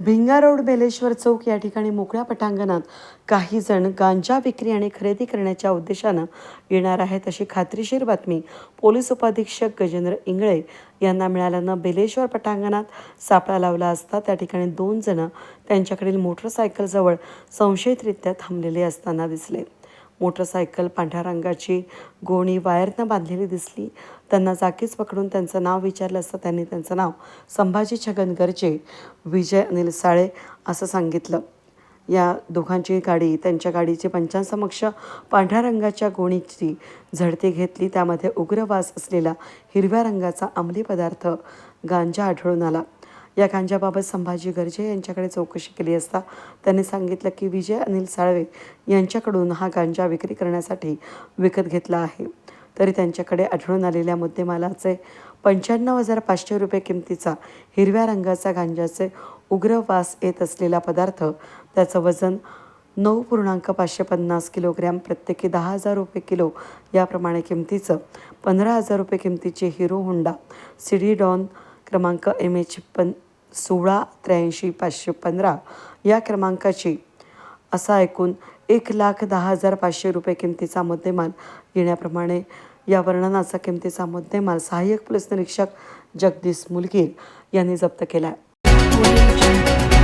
बेलेश्वर चौक या ठिकाणी मोकळ्या पटांगणात काही जण गांजा विक्री आणि खरेदी करण्याच्या उद्देशानं येणार आहेत अशी खात्रीशीर बातमी पोलीस उपाधीक्षक गजेंद्र इंगळे यांना मिळाल्यानं बेलेश्वर पटांगणात सापळा लावला असता त्या ठिकाणी दोन जण त्यांच्याकडील मोटरसायकलजवळ संशयितरित्या थांबलेले असताना दिसले. मोटरसायकल पांढऱ्या रंगाची गोणी वायरनं बांधलेली दिसली. त्यांना जागीच पकडून त्यांचं नाव विचारलं असतं. त्यांनी त्यांचं नाव संभाजी छगन गर्जे विजय अनिल साळे असं सांगितलं. या दोघांची गाडी त्यांच्या गाडीची पंचांसमक्ष पांढऱ्या रंगाच्या गोणीची झडती घेतली. त्यामध्ये उग्र वास असलेला हिरव्या रंगाचा अंमली पदार्थ गांजा आढळून आला. या गांजाबाबत संभाजी गर्जे यांच्याकडे चौकशी केली असता त्यांनी सांगितलं की विजय अनिल साळवे यांच्याकडून हा गांजा विक्री करण्यासाठी विकत घेतला आहे. तरी त्यांच्याकडे आढळून आलेल्या मुद्देमालाचे पंच्याण्णव हजार पाचशे रुपये किमतीचा हिरव्या रंगाचा गांजाचे उग्र वास येत असलेला पदार्थ त्याचं वजन नऊ पूर्णांक पाचशे पन्नास किलोग्रॅम प्रत्येकी दहा हजार रुपये किलो याप्रमाणे किमतीचं पंधरा हजार रुपये किमतीचे हिरो होंडा सिडी डॉन क्रमांक एम एच पन सोळा त्र्याऐंशी पाचशे पंधरा या क्रमांकाची. असा ऐकून एक लाख दहा हजार पाचशे रुपये किमतीचा मुद्देमाल येण्याप्रमाणे या वर्णनाचा किमतीचा मुद्देमाल सहाय्यक पोलीस निरीक्षक जगदीश मुलगीर यांनी जप्त केला. आहे